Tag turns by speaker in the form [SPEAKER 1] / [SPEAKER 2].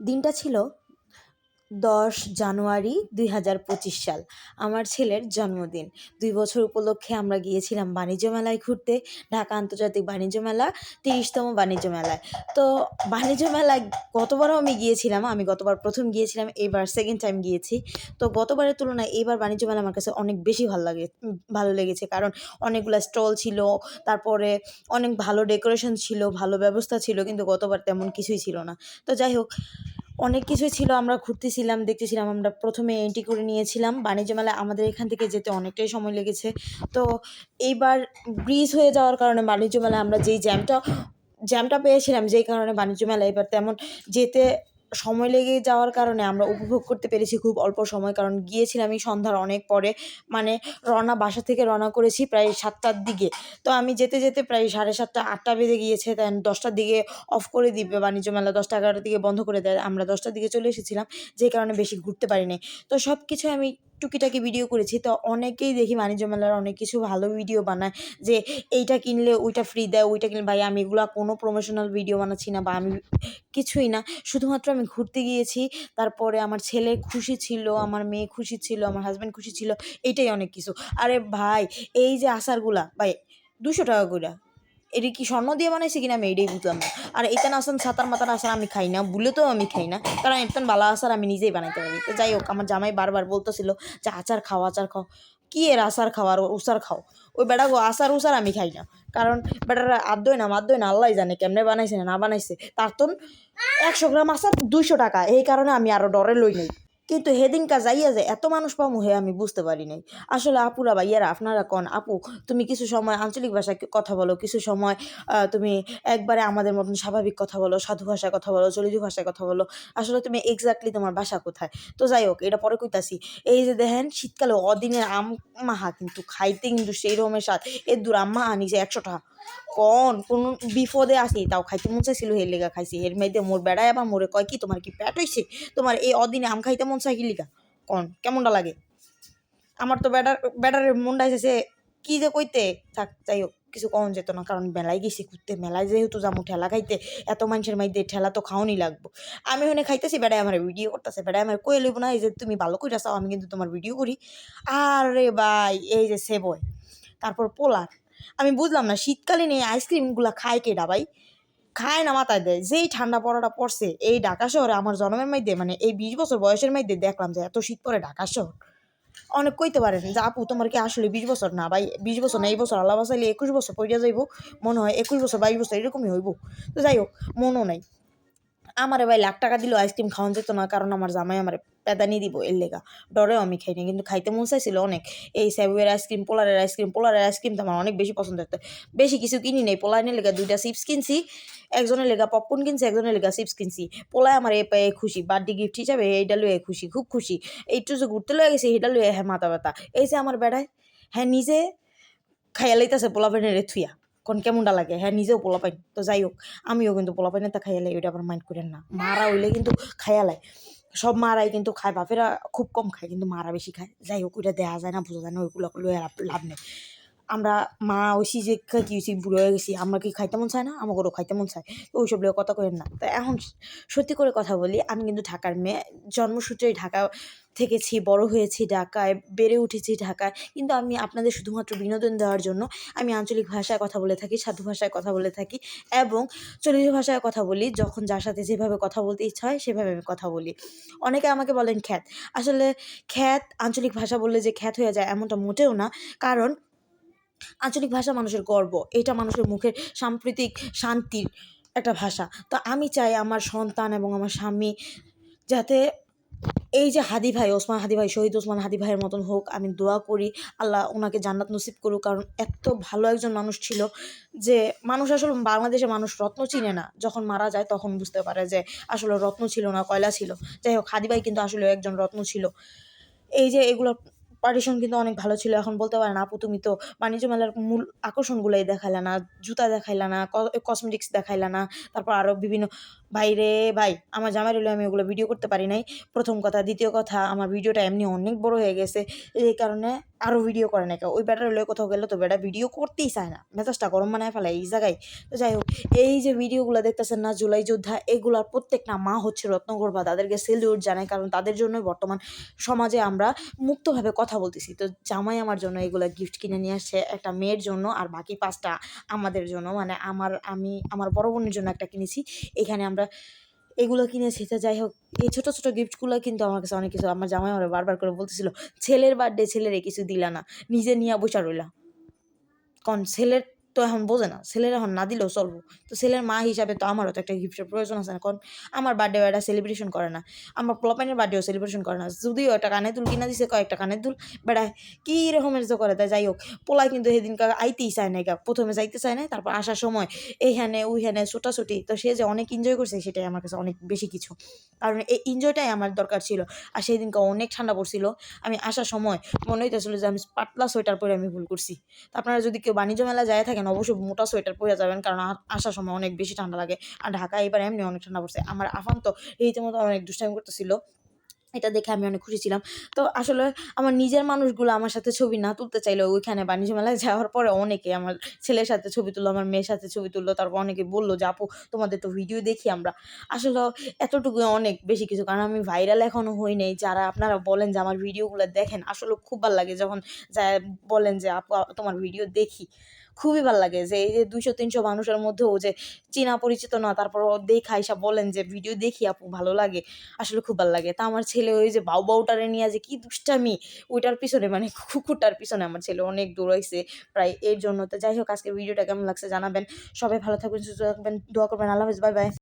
[SPEAKER 1] দিনটা ছিল দশ জানুয়ারি দুই হাজার পঁচিশ সাল, আমার ছেলের জন্মদিন। দুই বছর উপলক্ষে আমরা গিয়েছিলাম বাণিজ্য মেলায় ঘুরতে, ঢাকা আন্তর্জাতিক বাণিজ্য মেলা, তিরিশতম বাণিজ্য মেলায়। তো বাণিজ্য মেলায় গতবারও আমি গিয়েছিলাম, আমি গতবার প্রথম গিয়েছিলাম, এবার সেকেন্ড টাইম গিয়েছি। তো গতবারের তুলনায় এইবার বাণিজ্য মেলা আমার কাছে অনেক বেশি ভালো লাগে, ভালো লেগেছে। কারণ অনেকগুলো স্টল ছিল, তারপরে অনেক ভালো ডেকোরেশন ছিল, ভালো ব্যবস্থা ছিল, কিন্তু গতবার তেমন কিছুই ছিল না। তো যাই হোক অনেক কিছুই ছিল, আমরা ঘুরতেছিলাম, দেখতেছিলাম, আমরা প্রথমে এন্ট্রি করে নিয়েছিলাম। বাণিজ্য মেলা আমাদের এখান থেকে যেতে অনেকটাই সময় লেগেছে। তো এইবার ব্রিজ হয়ে যাওয়ার কারণে বাণিজ্য মেলা আমরা যেই জ্যামটা জ্যামটা পেয়েছিলাম, যেই কারণে বাণিজ্য মেলা এবার তেমন যেতে সময় লেগে যাওয়ার কারণে আমরা উপভোগ করতে পেরেছি খুব অল্প সময়। কারণ গিয়েছিলাম আমি সন্ধ্যার অনেক পরে মানে রওনা বাসা থেকে রওনা করেছি প্রায় সাতটার দিকে। তো আমি যেতে যেতে প্রায় সাড়ে সাতটা, আটটা বেজে গিয়েছে তাই দশটার দিকে অফ করে দিবে বাণিজ্য মেলা। দশটা এগারোটার দিকে বন্ধ করে দেয়। আমরা দশটার দিকে চলে এসেছিলাম যে কারণে বেশি ঘুরতে পারিনি। তো সব কিছু আমি টুকিটাকি ভিডিও করেছি। তো অনেকেই দেখি বাণিজ্য মেলার অনেক কিছু ভালো ভিডিও বানায় যে, এইটা কিনলে ওইটা ফ্রি দেয়, ওইটা কিনলে ভাই, আমি এগুলো কোনো প্রমোশনাল ভিডিও বানাচ্ছি না বা আমি কিছুই না। শুধুমাত্র আমি ঘুরতে গিয়েছি, তারপরে আমার ছেলে খুশি ছিল, আমার মেয়ে খুশি ছিল, আমার হাজব্যান্ড খুশি ছিল এইটাই অনেক কিছু। আরে ভাই, এই যে আসারগুলা ভাই, দুশো টাকা করে এটা কি স্বর্ণ দিয়ে বানাইছে কিনা আমি এইটাই বুঝলাম না। আর এটা আসান সাঁতার মাতার আসার আমি খাই না বুলেতেও আমি খাই না। কারণ এতন বালা আচার, আমি নিজেই বানাইতে পারি। তো যাই হোক, আমার জামাই বারবার বলতেছিল যে, আচার খাও আচার খাও। কী এর আচার খাওয়ার উসার খাও? ওই বেটা গো, আচার উসার আমি খাই না। কারণ বেটারা আদই না মাদই না আল্লাহ জানে কেমনে বানাইছে না না বানাইছে। তার তো একশো গ্রাম আচার দুইশো টাকা। এই কারণে আমি আরও ডরে লই নাই। কিন্তু হেদিনকা যাইয়া যে এত মানুষ পামু হে আমি বুঝতে পারি নাই। আসলে আপুরা বা ইয়ারা আপনারা কন? আপু, তুমি কিছু সময় আঞ্চলিক ভাষায় কথা বলো, কিছু সময় তুমি একবারে আমাদের মতন স্বাভাবিক কথা বলো, সাধু ভাষায় কথা বলো চলিত ভাষায় কথা বলো, আসলে তুমি এক্স্যাক্টলি তোমার বাসা কোথায়? তো যাই হোক, এটা পরে কইতাছি। এই যে দেখেন, শীতকালে অদিনের আম মাহা কিন্তু খাইতে কিন্তু সেই রকমের স্বাদ। এর দূর আম্মা আনিছে একশো টাকা। কন? কোন বিপদে আসি তাও খাইতে মন চাইছিল, হের লেগা খাইছি। এর মেয়েদের মোর বেড়ায় আবার মোরে কয় কি, তোমার কি পেট হইছে? তোমার এই অদিনে আম খাইতে মন চাই কি লিগা। কন, কেমনটা লাগে? আমার তো বেটার বেটারের মনটা এসেছে, কি যে কইতে? থাক, যাই হোক, কিছু কমন যেত না, কারণ মেলায় গেছি, ঘুরতে মেলায় যেহেতু যাব ঠেলা খাইতে, এত মানুষের মাইতে ঠেলা তো খাওয়ানি লাগবো। আমি ওখানে খাইতেছি বেড়ায় আমার ভিডিও করতেছে বেড়ায় আমার কয়ে লইব না, এই যে তুমি ভালো করে চাও, আমি কিন্তু তোমার ভিডিও করি। আরে ভাই, এই যে সেবয় তারপর পোলার। আমি বুঝলাম না, শীতকালীন এই আইসক্রিমগুলো খায় কেডা ভাই? খায় না মাথায় দেয়। যেই ঠান্ডা পড়াটা পড়ছে, এই ঢাকা শহরে আমার জন্মের মধ্যে মানে এই বিশ বছর বয়সের মধ্যে দেখলাম যে এত শীত পড়ে ঢাকা শহর। অনেক কইতে পারেন যে, আপু, তোমার কি আসলে বিশ বছর না? ভাই, বিশ বছর না, এই বছর আল্লাহ বাসাইলে একুশ বছর পড়িয়া যাইব। মনে হয় একুশ বছর, বাইশ বছর এরকমই হইব। তো যাই হোক, মনও নাই। আমারে ভাই লাখ টাকা দিলেও আইসক্রিম খাওয়ান যেত না, কারণ আমার জামাই আমার পেদানি দিব এর লেগা। ডরেও আমি খাইনি, কিন্তু খাইতে মন চাইছিল অনেক। এই স্যাবুয়ের আইসক্রিম পোলারের আইসক্রিম পোলারের আইসক্রিম তো আমার অনেক বেশি পছন্দ হতো বেশি কিছু কিনি নেই পোলাইনের লেগা দুইটা চিপস কিনছি, একজনের লেগা পপকর্ন কিনছি, একজনের লেগা চিপস কিনছি। পোলায় আমার এ পেয়ে খুশি বার্থডে গিফট হিসাবে এইটা লুয়ে খুশি, খুব খুশি। এইটু যে ঘুরতে লয়ে গেছি এইটা লুয়ে হ্যাঁ মাথা ব্যথা। এই যে আমার বেড়ায় হ্যাঁ নিজে খাইয়া লাইতেছে পোলা পাইনের থুইয়া। কোন কেমনটা লাগে? হ্যাঁ নিজেও পোলা পাইন তো যাই হোক, আমিও কিন্তু পোলা পাইনের তা খাইয়া লাই, ওইটা আবার মাইন্ড করেন না। মারা হইলে কিন্তু খাইয়া লাই। সব মারাই কিন্তু খায়, বাপেরা খুব কম খায়, কিন্তু মারা বেশি খায়। যাই হোক, ওইটা দেওয়া যায় না, বোঝা যায় না, ওইগুলো লয়ে লাভ- নেই। আমরা মা ওইসি যে কি হয়েছি বুড়ো হয়ে গেছি, আমরা কি খাইতে মন চায় না? আমাকেও খাইতে মন চায়। ওইসব লোক কথা করেন না। তো এখন সত্যি করে কথা বলি, আমি কিন্তু ঢাকার মেয়ে জন্মসূত্রেই ঢাকা থেকেছি, বড় হয়েছি ঢাকায়, বেড়ে উঠেছি ঢাকায়। কিন্তু আমি আপনাদের শুধুমাত্র বিনোদন দেওয়ার জন্য আমি আঞ্চলিক ভাষায় কথা বলে থাকি, সাধু ভাষায় কথা বলে থাকি এবং চলিত ভাষায় কথা বলি। যখন যার সাথে যেভাবে কথা বলতে ইচ্ছা হয়, সেভাবে আমি কথা বলি। অনেকে আমাকে বলেন খ্যাত। আসলে খ্যাত, আঞ্চলিক ভাষা বললে যে খ্যাত হয়ে যায় এমনটা মোটেও না। কারণ আঞ্চলিক ভাষা মানুষের গর্ব। এটা মানুষের মুখের সাম্প্রতিক শান্তির একটা ভাষা। তো আমি চাই আমার সন্তান এবং আমার স্বামী যাতে এই যে হাদি ভাই, ওসমান হাদি ভাই, শহীদ ওসমান হাদি ভাইয়ের মতন হোক, আমি দোয়া করি আল্লাহ ওনাকে জান্নাত নসিব করুক। কারণ এত ভালো একজন মানুষ ছিল যে মানুষ আসলে বাংলাদেশে মানুষ রত্ন চিনে না। যখন মারা যায় তখন বুঝতে পারে যে আসলে রত্ন ছিল না, কয়লা ছিল। যাই হোক, হাদি ভাই কিন্তু আসলে একজন রত্ন ছিল। এই যে এগুলো পার্টিশন কিন্তু অনেক ভালো ছিল। এখন বলতে পারেন, আপু তুমি তো বাণিজ্য মেলার মূল আকর্ষণগুলোই দেখাইলা না, জুতা দেখাইলা না কসমেটিক্স দেখাইলা না, তারপর আরও বিভিন্ন ভাই রে, ভাই, আমার জামাই রইলে, আমি ওগুলো ভিডিও করতে পারি নাই। প্রথম কথা। দ্বিতীয় কথা, আমার ভিডিওটা এমনি অনেক বড় হয়ে গেছে। এই কারণে আরও ভিডিও করে না কেউ। ওই বেটার রইলে কোথাও গেলে তো বেটা ভিডিও করতেই চায় না। মেজাজটা গরম বানায় ফেলে এই জায়গায়। তো যাই হোক, এই যে ভিডিওগুলো দেখতেছেন না, জুলাই যোদ্ধা, এগুলার প্রত্যেকটা মা হচ্ছে রত্নগর্ভা তাদেরকে সেলিউট জানায়। কারণ তাদের জন্যই বর্তমান সমাজে আমরা মুক্তভাবে কথা বলতেছি। তো জামাই আমার জন্য এগুলো গিফট কিনে নিয়ে আসছে একটা মেয়ের জন্য আর বাকি পাঁচটা আমাদের জন্য। মানে আমার, আমি, আমার বড় বোনের জন্য একটা কিনেছি। এখানে আমরা এগুলো কিনে তো যাই হোক, এই ছোটো ছোটো গিফটগুলো কিন্তু আমার কাছে অনেক কিছু, আমার জামাই আমার বারবার করে বলতেছিল, ছেলের বার্থডে ছেলেরে কিছু দিলা না, নিজে নিয়ে বসা রইলা। কারণ ছেলের তো এখন বোঝে না, ছেলের এখন না দিলেও চলবো। তো ছেলের মা হিসাবে তো আমারও তো একটা গিফটের প্রয়োজন আছে না, কারণ আমার বার্থডে এটা সেলিব্রেশন করে না। আমার প্লপাইনের বার্থডেও সেলিব্রেশন করে না, যদিও একটা কানের দুল কিনা দিছে, কয়েকটা কানের দুল বেড়ায় কী রকমের যে করে তাই যাই হোক পোলাই কিন্তু সেদিন আইতেই চায় না প্রথমে যাইতে চায় না তারপর আসার সময় এইখানে ওইখানে ছোটাছুটি, তো সে যে অনেক এনজয় করছে, সেটাই আমার কাছে অনেক বেশি কিছু। কারণ এই এনজয়টাই আমার দরকার ছিল, আর সেই দিনকে অনেক ঠান্ডা পড়ছিল। আমি আসার সময় মনে হইতেছিল যে আমি পাতলা সোয়েটার পরে আমি ভুল করছি। তো আপনারা যদি কেউ বাণিজ্য মেলা যায় থাকেন অবশ্যই মোটা সোয়েটার পরে যাবেন, কারণ আসার সময় অনেক বেশি ঠান্ডা লাগে। আর ঢাকায় এবার এমনি অনেক ঠান্ডা পড়ছে। আমার আফান তো রীতিমতো অনেক দুষ্টামি করতেছিল। এটা দেখে আমি অনেক খুশি ছিলাম। তো আসলে আমার নিজের মানুষগুলো আমার সাথে ছবি না তুলতে চাইলে ওইখানে বাণিজ্য মেলায় যাওয়ার পরে অনেকে আমার ছেলের সাথে ছবি তুললো, আমার মেয়ের সাথে ছবি তুললো, তারপর অনেকে বলল যে, আপু, তোমাদের তো ভিডিও দেখি আমরা। আসলে এতটুকু অনেক বেশি কিছু, কারণ আমি ভাইরাল এখনও হই নাই। যারা আপনারা বলেন যে, আমার ভিডিওগুলো দেখেন। আসলে খুব ভালো লাগে যখন যা বলেন যে, আপু তোমার ভিডিও দেখি। খুবই ভালো লাগে যে এই যে দুইশো, তিনশো মানুষের মধ্যেও যে চেনা পরিচিত না, তারপর দেখা এসা বলেন যে, ভিডিও দেখি আপু, ভালো লাগে। আসলে খুব ভালো লাগে। তা আমার ছেলে ওই যে বাউ বাউটারে নিয়ে যে কি দুষ্টামি, ওইটার পিছনে মানে কুকুরটার পিছনে আমার ছেলে অনেক দূর হয়েছে প্রায় এর জন্য। তো যাই হোক আজকে ভিডিওটা কেমন লাগছে জানাবেন। সবাই ভালো থাকবেন, সুস্থ থাকবেন, দোয়া করবেন। আল্লাহ হাফেজ, বাই বাই।